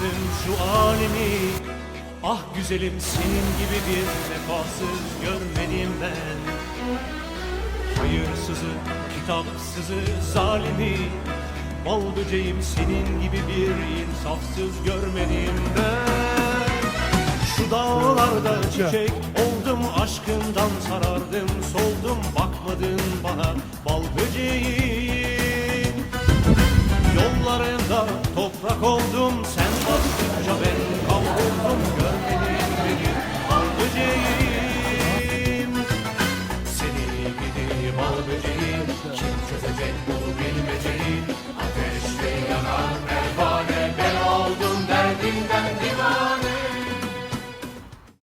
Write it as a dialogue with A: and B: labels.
A: gördüm şu alemi. Ah güzelim senin gibi bir vefasız görmedim ben. Hayırsızı, kitapsızı, zalimi. Bal böceğim senin gibi bir insafsız görmedim ben. Şu dağlarda çiçek oldum aşkından sarardım Soldum bakmadın bana bal böceğim. Yollarında toprak oldum böceğim Kim çözecek bu